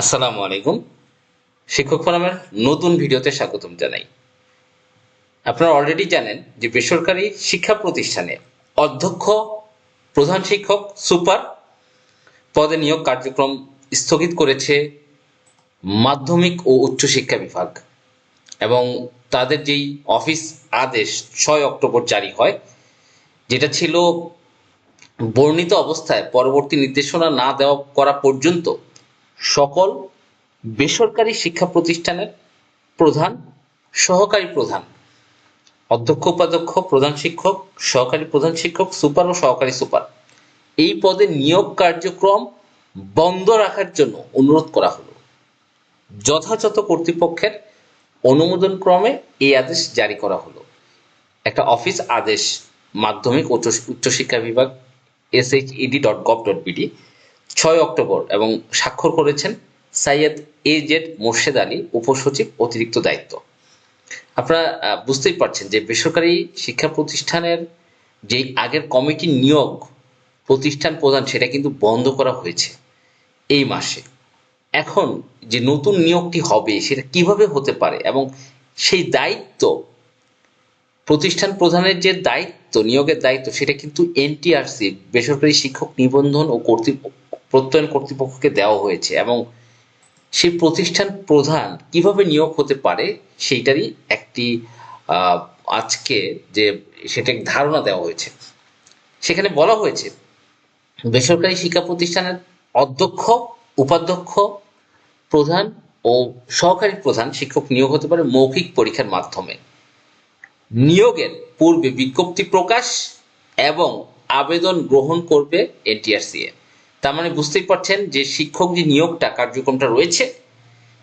আসসালামু আলাইকুম। শিক্ষক ফোরামের নতুন ভিডিওতে স্বাগতম জানাই। আপনারা অলরেডি জানেন যে বেসরকারি শিক্ষা প্রতিষ্ঠানে অধ্যক্ষ, প্রধান শিক্ষক, সুপার পদে নিয়োগ কার্যক্রম স্থগিত করেছে মাধ্যমিক ও উচ্চশিক্ষা বিভাগ এবং তাদের যেই অফিস আদেশ ছয় অক্টোবর জারি হয়, যেটা ছিল বর্ণিত অবস্থায় পরবর্তী নির্দেশনা না দেওয়া করা পর্যন্ত সকল বেসরকারি শিক্ষা প্রতিষ্ঠানের প্রধান, সহকারী প্রধান, অধ্যক্ষ, উপাধ্যক্ষ, প্রধান শিক্ষক, সহকারী প্রধান শিক্ষক, সুপার ও সহকারী সুপার। এই পদে নিয়োগ কার্যক্রম বন্ধ রাখার জন্য অনুরোধ করা হলো। যথাযথ কর্তৃপক্ষের অনুমোদন ক্রমে এই আদেশ জারি করা হলো। একটা অফিস আদেশ মাধ্যমিক উচ্চ- উচ্চশিক্ষা বিভাগ S H ED dot gov dot BD ছয় অক্টোবর এবং স্বাক্ষর করেছেন সাইয়েদ এ জেড মোর্শেদ আলী, উপসচিব, অতিরিক্ত দায়িত্ব। আপনারা বুঝতেই পারছেন যে বেসরকারি শিক্ষা প্রতিষ্ঠানের যেই আগের কমিটির নিয়োগ প্রতিষ্ঠান প্রধান সেটা কিন্তু বন্ধ করা হয়েছে এই মাসে। এখন যে নতুন নিয়োগটি হবে, সেটা কীভাবে হতে পারে এবং সেই দায়িত্ব, প্রতিষ্ঠান প্রধানের যে দায়িত্ব, নিয়োগের দায়িত্ব, সেটা কিন্তু এনটিআরসি, বেসরকারি শিক্ষক নিবন্ধন ও কর্তৃ প্রত্যয়ন কর্তৃপক্ষকে দেওয়া হয়েছে এবং সেই প্রতিষ্ঠান প্রধান কীভাবে নিয়োগ হতে পারে সেইটারই একটি আজকে যে সেটা ধারণা দেওয়া হয়েছে। সেখানে বলা হয়েছে, বেসরকারি শিক্ষা প্রতিষ্ঠানের অধ্যক্ষ, উপাধ্যক্ষ প্রধান ও সহকারী প্রধান শিক্ষক নিয়োগ হতে পারে মৌখিক পরীক্ষার মাধ্যমে। নিয়োগের পূর্বে বিজ্ঞপ্তি প্রকাশ এবং আবেদন গ্রহণ করবে এনটিআরসিএ। তার মানে বুঝতেই পারছেন যে শিক্ষক যে নিয়োগটা, কার্যক্রমটা রয়েছে,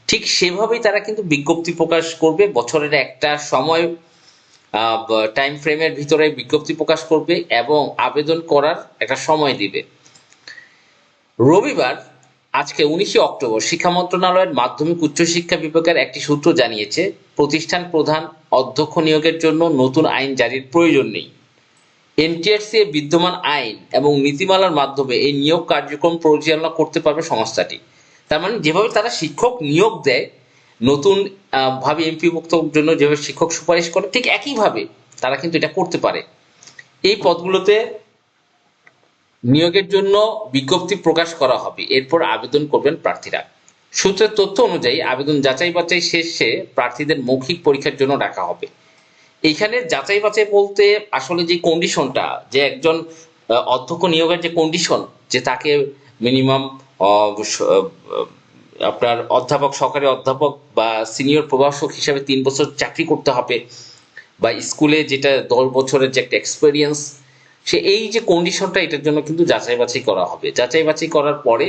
ঠিক সেভাবেই তারা কিন্তু বিজ্ঞপ্তি প্রকাশ করবে। বছরের একটা সময় টাইম ফ্রেমের ভিতরে বিজ্ঞপ্তি প্রকাশ করবে এবং আবেদন করার একটা সময় দিবে। রবিবার, আজকে উনিশে অক্টোবর, শিক্ষা মন্ত্রণালয়ের মাধ্যমিক উচ্চশিক্ষা বিভাগের একটি সূত্র জানিয়েছে, প্রতিষ্ঠান প্রধান অধ্যক্ষ নিয়োগের জন্য নতুন আইন জারির প্রয়োজন নেই। এনটিআরসি এর বিদ্যমান আইন এবং নীতিমালার মাধ্যমে এই নিয়োগ কার্যক্রম পরিচালনা করতে পারবে সংস্থাটি। তার মানে যেভাবে তারা শিক্ষক নিয়োগ দেয়, নতুন ভাবে এমপিভুক্তর জন্য যেভাবে শিক্ষক সুপারিশ করে, ঠিক একইভাবে তারা কিন্তু এটা করতে পারে। এই পদগুলোতে নিয়োগের জন্য বিজ্ঞপ্তি প্রকাশ করা হবে। এরপর আবেদন করবেন প্রার্থীরা। সূত্রের তথ্য অনুযায়ী আবেদন যাচাই বাছাই শেষে প্রার্থীদের মৌখিক পরীক্ষার জন্য ডাকা হবে। এইখানে যাচাই বাছাই বলতে আসলে যে কন্ডিশনটা যে একজন অধ্যক্ষ নিয়োগের যে কন্ডিশন যে তাকে মিনিমাম আপনার অধ্যাপক, সহকারী অধ্যাপক বা সিনিয়র প্রভাষক হিসাবে তিন বছর চাকরি করতে হবে বা স্কুলে যেটা দশ বছরের যে একটা এক্সপেরিয়েন্স সে এই যে কন্ডিশনটা এটার জন্য কিন্তু যাচাই বাছাই করা হবে। যাচাই বাছাই করার পরে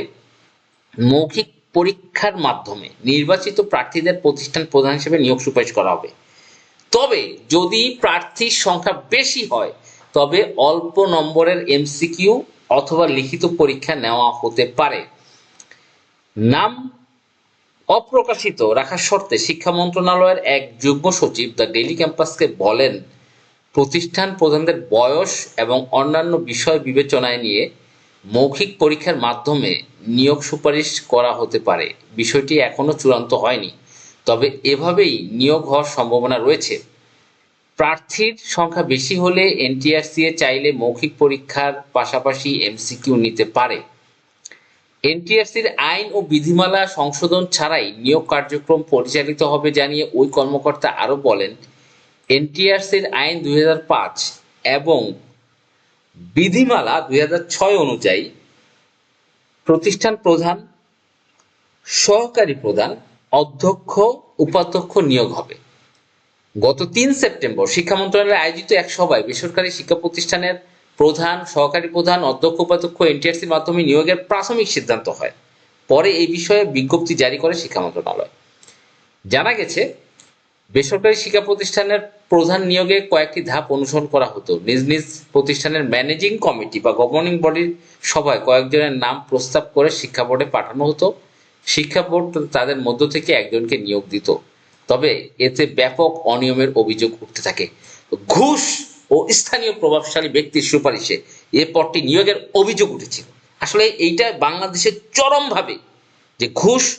মৌখিক পরীক্ষার মাধ্যমে নির্বাচিত প্রার্থীদের প্রতিষ্ঠান প্রধান হিসেবে নিয়োগ সুপারিশ করা হবে। তবে যদি প্রার্থীর সংখ্যা বেশি হয়, তবে অল্প নম্বরের এমসিকিউ অথবা লিখিত পরীক্ষা নেওয়া হতে পারে। নাম অপ্রকাশিত রাখার শর্তে শিক্ষা মন্ত্রণালয়ের এক যুগ্ম সচিব দ্য ডেলি ক্যাম্পাসকে বলেন, প্রতিষ্ঠান প্রধানদের বয়স এবং অন্যান্য বিষয় বিবেচনায় নিয়ে মৌখিক পরীক্ষার মাধ্যমে নিয়োগ সুপারিশ করা হতে পারে। বিষয়টি এখনও চূড়ান্ত হয়নি। তবে এভাবেই নিয়োগ হওয়ার সম্ভাবনা রয়েছে। প্রার্থীর সংখ্যা বেশি হলে এনটিআরসিএ চাইলে মৌখিক পরীক্ষার পাশাপাশি এমসিকিউ নিতে পারে। এনটিআরসির আইন ও বিধিমালা সংশোধন ছাড়াই নিয়োগ কার্যক্রম পরিচালিত হবে জানিয়ে ওই কর্মকর্তা আরও বলেন, এনটিআরসির আইন দুই হাজার পাঁচ এবং বিধিমালা দুই হাজার ছয় অনুযায়ী প্রতিষ্ঠান প্রধান, সহকারী প্রধান অধ্যক্ষ, উপাধ্যক্ষ নিয়োগ হবে। গত তিন সেপ্টেম্বর শিক্ষা মন্ত্রণালয়ে আয়োজিত এক সভায় বেসরকারি শিক্ষা প্রতিষ্ঠানের প্রধান, সহকারী প্রধান, অধ্যক্ষ, উপাধ্যক্ষ এনটিআরসির মাধ্যমে নিয়োগের প্রাথমিক সিদ্ধান্ত হয়। পরে এই বিষয়ে বিজ্ঞপ্তি জারি করে শিক্ষা মন্ত্রণালয়। জানা গেছে, বেসরকারি শিক্ষা প্রতিষ্ঠানের প্রধান নিয়োগে কয়েকটি ধাপ অনুসরণ করা হতো। নিজ নিজ প্রতিষ্ঠানের ম্যানেজিং কমিটি বা গভর্নিং বডির সভায় কয়েকজনের নাম প্রস্তাব করে শিক্ষা বোর্ডে পাঠানো হতো। শিক্ষা বোর্ড তাদের মধ্য থেকে একজনকে নিয়োগ দিত। তবে এতে ব্যাপক অনিয়মের অভিযোগ উঠতে থাকে। ঘুষ ও স্থানীয় প্রভাবশালী ব্যক্তির সুপারিশে এ পদটি নিয়োগের অভিযোগ উঠেছিল। আসলে এইটা বাংলাদেশের চরমভাবে যে ঘুষ,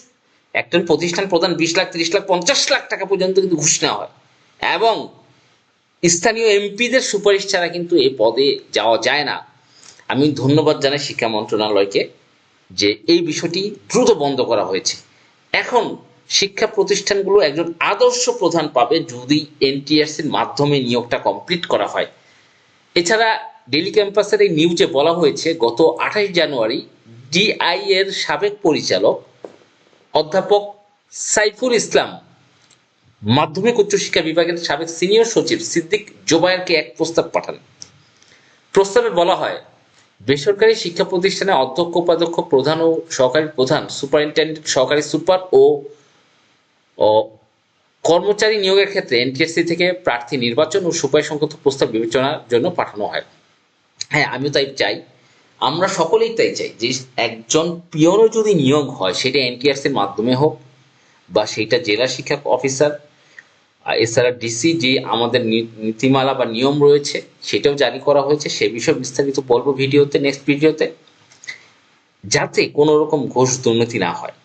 একটা প্রতিষ্ঠান প্রধান বিশ লাখ, তিরিশ লাখ, পঞ্চাশ লাখ টাকা পর্যন্ত কিন্তু ঘুষ নেওয়া হয়। এবং স্থানীয় এমপিদের সুপারিশ ছাড়া কিন্তু এ পদে যাওয়া যায় না। আমি ধন্যবাদ জানাই শিক্ষা মন্ত্রণালয়কে। যে এই বিষয়টি দ্রুত বন্ধ করা হয়েছে। এখন শিক্ষা প্রতিষ্ঠানগুলো একজন আদর্শ প্রধান পাবে যদি এনটিআরসির মাধ্যমে নিয়োগটা কমপ্লিট করা হয়। এছাড়া ডেলি ক্যাম্পাসের এই নিউজে বলা হয়েছে, গত আঠাশ জানুয়ারি ডিআই এর সাবেক পরিচালক অধ্যাপক সাইফুল ইসলাম মাধ্যমিক উচ্চশিক্ষা বিভাগের সাবেক সিনিয়র সচিব সিদ্দিক জোবায়েরকে এক প্রস্তাব পাঠান। প্রস্তাবে বলা হয় বেসরকারি শিক্ষা প্রতিষ্ঠানে অধ্যক্ষ, উপাধ্যক্ষ, প্রধান ও সহকারী প্রধান, সুপারিনটেন্ডেন্ট, সহকারী সুপার ও কর্মচারী নিয়োগের ক্ষেত্রে এনটিএসসি থেকে প্রার্থী নির্বাচন ও সুপারিশ সংক্রান্ত প্রস্তাব বিবেচনার জন্য পাঠানো হয়। হ্যাঁ আমিও তাই চাই। আমরা সকলেই তাই চাই যে একজন পিওনও যদি নিয়োগ হয়, সেটা এনটিআরসির মাধ্যমে হোক বা সেটা জেলা শিক্ষা অফিসার এছাড়া ডিসি যে আমাদের নীতিমালা বা নিয়ম রয়েছে, সেটাও জারি করা হয়েছে। সে বিষয়ে বিস্তারিত বলব ভিডিওতে নেক্সট ভিডিওতে। যাতে কোনো রকম ঘোষ দুর্নীতি না হয়।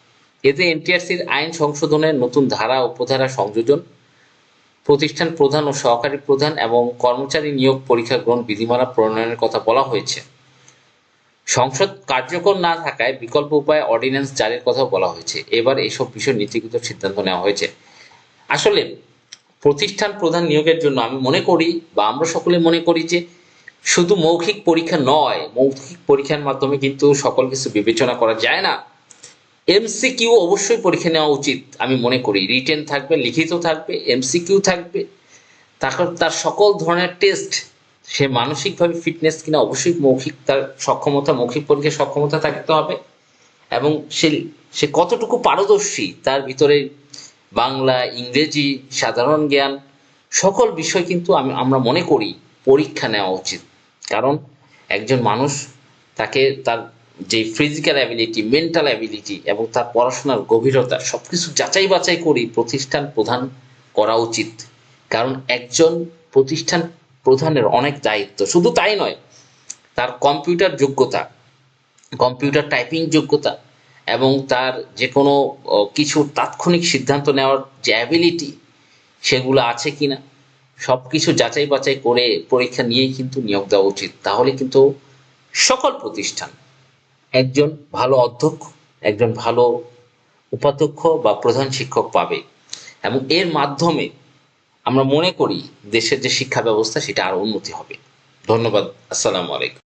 এতে এনটিআরসির আইন সংশোধনের নতুন ধারা উপধারা সংযোজন, প্রতিষ্ঠান প্রধান ও সহকারী প্রধান এবং কর্মচারী নিয়োগ পরীক্ষা গ্রহণ বিধিমালা প্রণয়নের কথা বলা হয়েছে। সংসদ কার্যকর না থাকায় বিকল্প উপায়ে অর্ডিন্যান্স জারির কথা বলা হয়েছে। এবার এসব বিষয়ে নীতিগত সিদ্ধান্ত নেওয়া হয়েছে। আসলে প্রতিষ্ঠান প্রধান নিয়োগের জন্য আমি মনে করি বা আমরা সকলে মনে করি যে শুধু মৌখিক পরীক্ষা নয়, মৌখিক পরীক্ষার মাধ্যমে কিন্তু সকল কিছু বিবেচনা করা যায় না। এমসিকিউ অবশ্যই পরীক্ষা নেওয়া উচিত, আমি মনে করি। রিটেন থাকবে, লিখিত থাকবে এমসিকিউ থাকবে। তারপর তার সকল ধরনের টেস্ট সে মানসিকভাবে ফিটনেস কিনা অবশ্যই মৌখিক, তার সক্ষমতা, মৌখিক পরীক্ষার সক্ষমতা থাকতে হবে। এবং সে সে কতটুকু পারদর্শী, তার ভিতরে বাংলা, ইংরেজি, সাধারণ জ্ঞান, সকল বিষয় কিন্তু আমি, আমরা মনে করি পরীক্ষা নেওয়া উচিত। কারণ একজন মানুষ তাকে তার যে ফিজিক্যাল অ্যাবিলিটি মেন্টাল অ্যাবিলিটি এবং তার পড়াশোনার গভীরতা সব কিছু যাচাই বাছাই করেই প্রতিষ্ঠান প্রধান করা উচিত। কারণ একজন প্রতিষ্ঠান প্রধানের অনেক দায়িত্ব। শুধু তাই নয়, তার কম্পিউটার যোগ্যতা কম্পিউটার টাইপিং যোগ্যতা এবং তার যে কোনো কিছু তাৎক্ষণিক সিদ্ধান্ত নেওয়ার যে অ্যাবিলিটি সেগুলো আছে কিনা সব কিছু যাচাই বাছাই করে পরীক্ষা নিয়েই কিন্তু নিয়োগ দেওয়া উচিত। তাহলে কিন্তু সকল প্রতিষ্ঠান একজন ভালো অধ্যক্ষ, একজন ভালো উপাধ্যক্ষ বা প্রধান শিক্ষক পাবে। এবং এর মাধ্যমে আমরা মনে করি দেশের যে শিক্ষা ব্যবস্থা, সেটা আরও উন্নতি হবে। ধন্যবাদ। আসসালামু আলাইকুম।